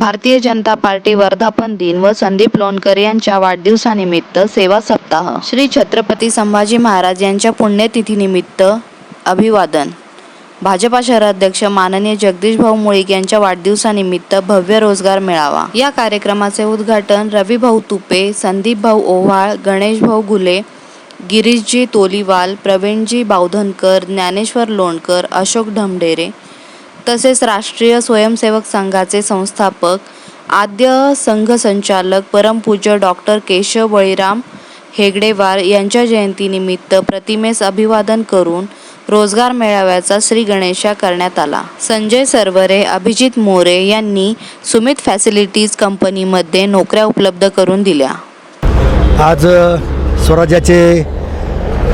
Bharatiya Janata party वर्धापन दिन व संदीप लोणकर यांच्या वाढदिवसानिमित्त सेवा सप्ताह. श्री छत्रपती संभाजी महाराज यांच्या पुण्यतिथीनिमित्त अभिवादन. भाजपा शहराध्यक्ष माननीय जगदीश भाऊ मुळीक यांच्या वाढदिवसानिमित्त भव्य रोजगार मेळावा. या कार्यक्रमाचे उद्घाटन रविभाऊ तुपे संदीप भाऊ ओव्हाळ गणेश भाऊ घुले गिरीशजी तोलीवाल प्रवीणजी बावधनकर ज्ञानेश्वर लोणकर अशोक ढमढेरे तसेच राष्ट्रीय स्वयंसेवक संघाचे संस्थापक आद्य संघ संचालक परमपूज्य डॉक्टर केशव बळीराम हेगडेवार यांच्या जयंतीनिमित्त प्रतिमेस अभिवादन करून रोजगार मेळाव्याचा श्री गणेशा करण्यात आला. संजय सरवरे अभिजित मोरे यांनी सुमित फॅसिलिटीज कंपनीमध्ये नोकऱ्या उपलब्ध करून दिल्या. आज स्वराज्याचे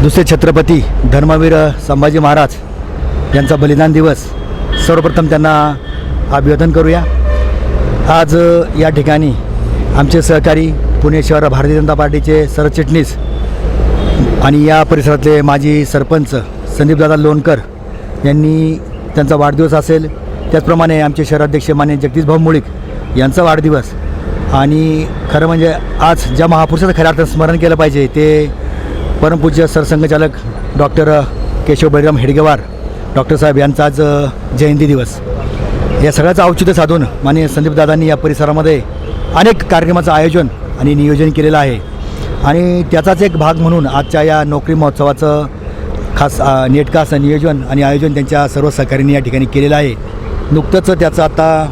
दुसरे छत्रपती धर्मवीर संभाजी महाराज यांचा बलिदान दिवस सर्वप्रथम त्यांना अभिवादन करूया. आज या ठिकाणी आमचे सहकारी पुणे शहर भारतीय जनता पार्टीचे सरचिटणीस आणि या परिसरातले माजी सरपंच संदीपदादा लोणकर यांनी त्यांचा वाढदिवस असेल. त्याचप्रमाणे आमचे शहराध्यक्ष मान्य जगदीशभाऊ मुळीक यांचा वाढदिवस आणि खरं म्हणजे आज ज्या महापुरुषाचं खऱ्या अर्थानं स्मरण केलं पाहिजे ते परमपूज्य सरसंघचालक डॉक्टर केशव बळीराम हेडगेवार डॉक्टर साहेब यांचा आज जयंती दिवस. या सगळ्याचं औचित्य साधून माननीय संदीपदादांनी या परिसरामध्ये अनेक कार्यक्रमाचं आयोजन आणि नियोजन केलेलं आहे. आणि त्याचाच एक भाग म्हणून आजच्या या नोकरी महोत्सवाचं खास अ, नियोजन आणि आयोजन त्यांच्या सर्व सहकार्यांनी या ठिकाणी केलेलं आहे. नुकतंच त्याचं आता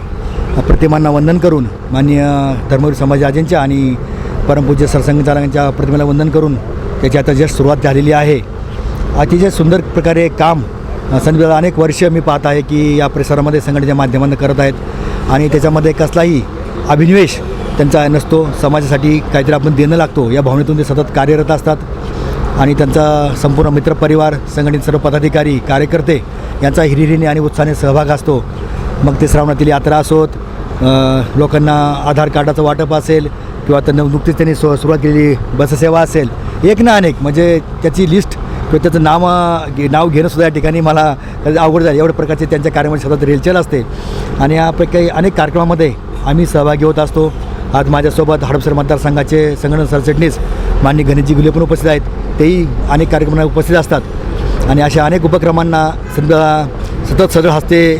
प्रतिमांना वंदन करून माननीय धर्मवीर संभाजीराजेंच्या आणि परमपूज्य सरसंघचालकांच्या प्रतिमेला वंदन करून त्याची आता जस्ट सुरुवात झालेली आहे. अतिशय सुंदर प्रकारे काम संदीपदादा अनेक वर्ष मी पाहत आहे की या परिसरामध्ये संघटनेच्या माध्यमातून करत आहेत. आणि त्याच्यामध्ये कसलाही अभिनिवेश त्यांचा नसतो. समाजासाठी काहीतरी आपण देणं लागतो. या भावनेतून ते सतत कार्यरत असतात. आणि त्यांचा संपूर्ण मित्रपरिवार संघटित सर्व पदाधिकारी कार्यकर्ते यांचा हिरिरीने आणि उत्साहाने सहभाग असतो. मग ते श्रावणातील यात्रा असोत. लोकांना आधार कार्डाचं वाटप असेल किंवा त्यांना नुकतीच त्यांनी सु सुरुवात केलेली बससेवा असेल. एक ना अनेक. म्हणजे त्याची लिस्ट किंवा त्याचं नाव घे- नाव घेणंसुद्धा या ठिकाणी मला त्याचं अवघड झालं. एवढ्या प्रकारचे त्यांच्या कार्यामध्ये सतत रेलचेल असते. आणि यापैकी अनेक कार्यक्रमामध्ये आम्ही सहभागी होत असतो. आज माझ्यासोबत हडपसर मतदारसंघाचे संगणक सरचिटणीस माननी गणेशजी गुले पण उपस्थित आहेत. तेही अनेक कार्यक्रमांना उपस्थित असतात. आणि अशा अनेक उपक्रमांना समजा सतत सदळ हस्ते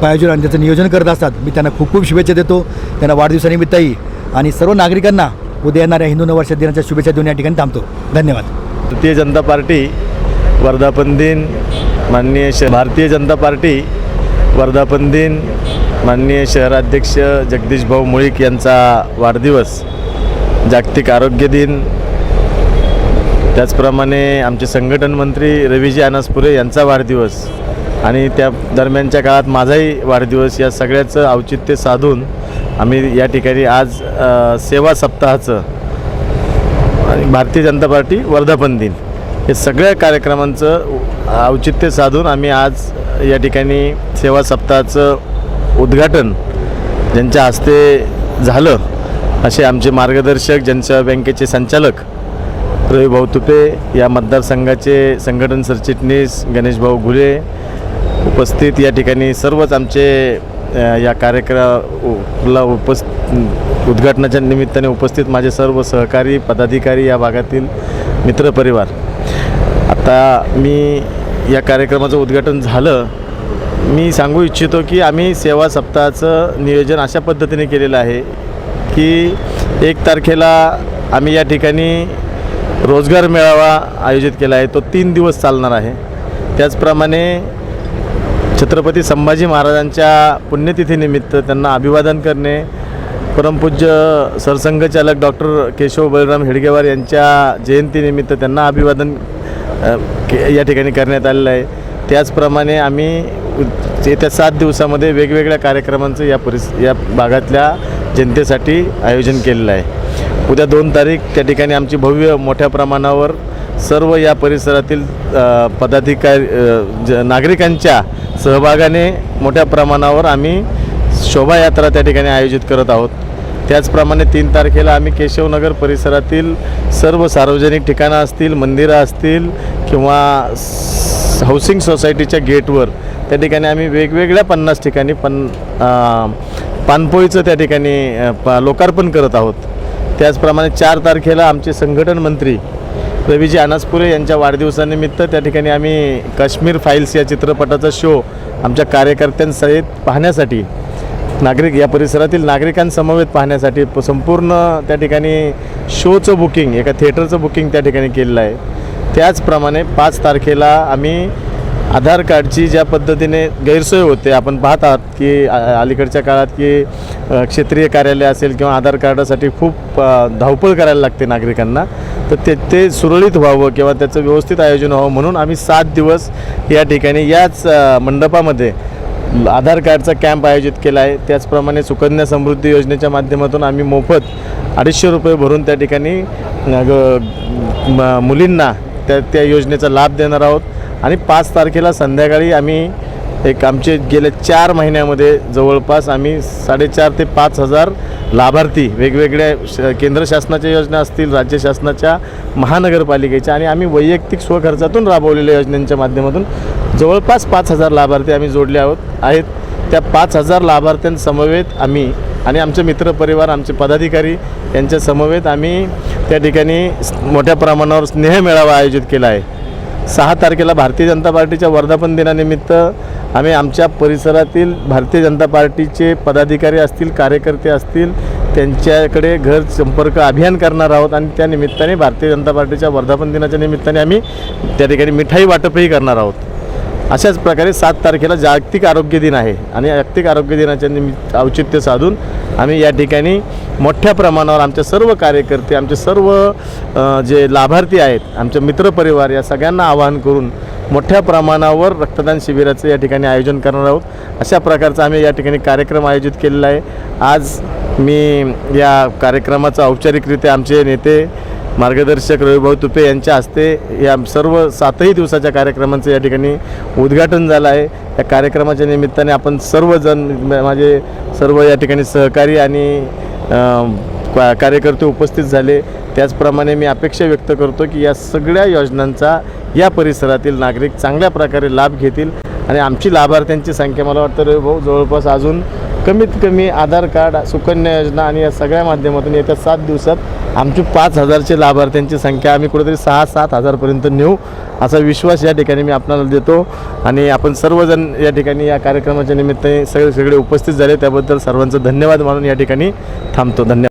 प्रायोजन अप- आणि त्याचं नियोजन करत असतात. मी त्यांना खूप खूप शुभेच्छा देतो. त्यांना वाढदिवसानिमित्तही. आणि सर्व नागरिकांना उद्या येणाऱ्या हिंदू नववर्ष दिनाच्या शुभेच्छा देऊन या ठिकाणी थांबतो. धन्यवाद. भारतीय जनता पार्टी वर्धापन दिन माननीय श भारतीय जनता पार्टी वर्धापन दिन माननीय शहराध्यक्ष जगदीश भाऊ मुळीक यांचा वाढदिवस जागतिक आरोग्य दिन. त्याचप्रमाणे आमचे संघटन मंत्री रवीजी अनासपुरे यांचा वाढदिवस आणि त्या दरम्यानच्या काळात माझाही वाढदिवस या सगळ्याचं औचित्य साधून आम्ही या ठिकाणी आज सेवा सप्ताहाचं आणि भारतीय जनता पार्टी वर्धापन दिन. हे सगळ्या कार्यक्रमांचं औचित्य साधून आम्ही आज या ठिकाणी सेवा सप्ताहाचं उद्घाटन ज्यांच्या हस्ते झालं असे आमचे मार्गदर्शक जनसेवा बँकेचे संचालक रविभाऊ तुपे या मतदारसंघाचे संघटन सरचिटणीस गणेशभाऊ घुले उपस्थित या ठिकाणी सर्वच आमचे या कार्यक्रमाला उपस् उद्घाटनाच्या निमित्ताने उपस्थित माझे सर्व सहकारी पदाधिकारी या भागातील मित्रपरिवार. आता मी या कार्यक्रमाचं उद्घाटन झालं. मी सांगू इच्छितो की आम्ही सेवा सप्ताहाचं नियोजन अशा पद्धतीने केलेलं आहे की एक तारखेला आम्ही या ठिकाणी रोजगार मेळावा आयोजित केला आहे. तो तीन दिवस चालणार आहे. त्याचप्रमाणे छत्रपती संभाजी महाराजांच्या पुण्यतिथीनिमित्त त्यांना अभिवादन करणे परमपूज्य सरसंघचालक डॉक्टर केशव बलराम हेडगेवार यांच्या जयंतीनिमित्त त्यांना अभिवादन के या ठिकाणी करण्यात आलेलं आहे. त्याचप्रमाणे आम्ही येत्या सात दिवसामध्ये वेगवेगळ्या कार्यक्रमांचं या परिस या भागातल्या जनतेसाठी आयोजन केलेलं आहे. उद्या दोन तारीख त्या ठिकाणी आमची भव्य मोठ्या प्रमाणावर सर्व या परिसरातील पदाधिकारी ज नागरिकांच्या सहभागाने मोठ्या प्रमाणावर आम्ही शोभायात्रा त्या ठिकाणी आयोजित करत आहोत. त्याचप्रमाणे तीन तारखेला आम्ही केशवनगर परिसरातील सर्व सार्वजनिक ठिकाणं असतील मंदिरं असतील किंवा हाऊसिंग सोसायटीच्या गेटवर त्या ठिकाणी आम्ही वेगवेगळ्या पन्नास ठिकाणी पण पानपोळीचं त्या ठिकाणी प- लोकार्पण करत आहोत. त्याचप्रमाणे चार तारखेला आमचे संघटन मंत्री रवीजी अनासपुरे यांच्या वाढदिवसानिमित्त त्या ठिकाणी आम्ही काश्मीर फाईल्स या चित्रपटाचा शो आमच्या कार्यकर्त्यांसहित पाहण्यासाठी नागरिक या परिसरातील नागरिकांसमवेत पाहण्यासाठी संपूर्ण त्या ठिकाणी शोचं बुकिंग एका थिएटरचं बुकिंग त्या ठिकाणी केलेलं आहे. त्याचप्रमाणे पाच तारखेला आम्ही आधार कार्डची ज्या पद्धतीने गैरसोय होते आपण पाहत आहात की अलीकडच्या काळात की क्षेत्रीय कार्यालय असेल किंवा आधार कार्डासाठी खूप धावपळ करायला लागते नागरिकांना. तर ते ते सुरळीत व्हावं किंवा त्याचं व्यवस्थित आयोजन व्हावं म्हणून आम्ही सात दिवस या ठिकाणी याच मंडपामध्ये आधार कार्डचा कॅम्प आयोजित केला आहे. त्याचप्रमाणे सुकन्या समृद्धी योजनेच्या माध्यमातून आम्ही मोफत अडीचशे रुपये भरून त्या ठिकाणी ग- मुलींना त्या त्या योजनेचा लाभ देणार आहोत. आणि पाच तारखेला संध्याकाळी आम्ही एक आमचे गेल्या चार महिन्यामध्ये जवळपास आम्ही साडेचार ते पाच हजार लाभार्थी वेगवेगळ्या श केंद्र शासनाच्या योजना असतील राज्य शासनाच्या महानगरपालिकेच्या आणि आम्ही वैयक्तिक स्वखर्चातून राबवलेल्या योजनांच्या माध्यमातून जवळपास पाच हजार लाभार्थी आम्ही जोडले आहोत. आहेत. त्या पाच हजार लाभार्थ्यांसमवेत आम्ही आणि आमचे मित्रपरिवार आमचे पदाधिकारी यांच्या समवेत आम्ही त्या ठिकाणी मोठ्या प्रमाणावर स्नेह मेळावा आयोजित केला आहे. सहा तारखेला भारतीय जनता पार्टीच्या वर्धापन दिनानिमित्त आम्ही आमच्या परिसरातील भारतीय जनता पार्टीचे पदाधिकारी असतील कार्यकर्ते असतील त्यांच्याकडे घर संपर्क अभियान करणार आहोत आणि त्या निमित्ताने भारतीय जनता पार्टीच्या वर्धापन दिनाच्या निमित्ताने आम्ही त्या ठिकाणी मिठाई वाटपही करणार आहोत. अशाच प्रकारे सात तारखेला जागतिक आरोग्य दिन आहे आणि जागतिक आरोग्य दिनाच्या निमित्त औचित्य साधून आम्ही या ठिकाणी मोठ्या प्रमाणावर आमचे सर्व कार्यकर्ते आमचे सर्व जे लाभार्थी आहेत आमचे मित्रपरिवार या सगळ्यांना आवाहन करून मोठ्या प्रमाणावर रक्तदान शिबिराचं या ठिकाणी आयोजन करणार आहोत. अशा प्रकारचा आम्ही या ठिकाणी कार्यक्रम आयोजित केलेला आहे. आज मी या कार्यक्रमाचं औपचारिकरित्या आमचे नेते मार्गदर्शक रविभाऊ तुपे यांच्या हस्ते या सर्व सातही दिवसाच्या कार्यक्रमांचं या ठिकाणी उद्घाटन झालं आहे. या कार्यक्रमाच्या निमित्ताने आपण सर्वजण माझे सर्व या ठिकाणी सहकारी आणि का- कार्यकर्ते उपस्थित झाले. त्याचप्रमाणे मी अपेक्षा व्यक्त करतो की या सगळ्या योजनांचा या परिसरातील नागरिक चांगल्या प्रकारे लाभ घेतील आणि आमची लाभार्थ्यांची संख्या मला वाटतं रविभाऊ जवळपास अजून कमीत कमी आधार कार्ड सुकन्या योजना आणि या सगळ्या माध्यमातून येत्या सात दिवसात आमची पाच हजारचे लाभार्थ्यांची संख्या आम्ही कुठेतरी सहा सात हजारपर्यंत नेऊ असा विश्वास या ठिकाणी मी आपणाला देतो. आणि आपण सर्वजण या ठिकाणी या कार्यक्रमाच्या निमित्ताने सगळे सगळे उपस्थित झाले. त्याबद्दल सर्वांचं धन्यवाद मानून या ठिकाणी थांबतो. धन्यवाद.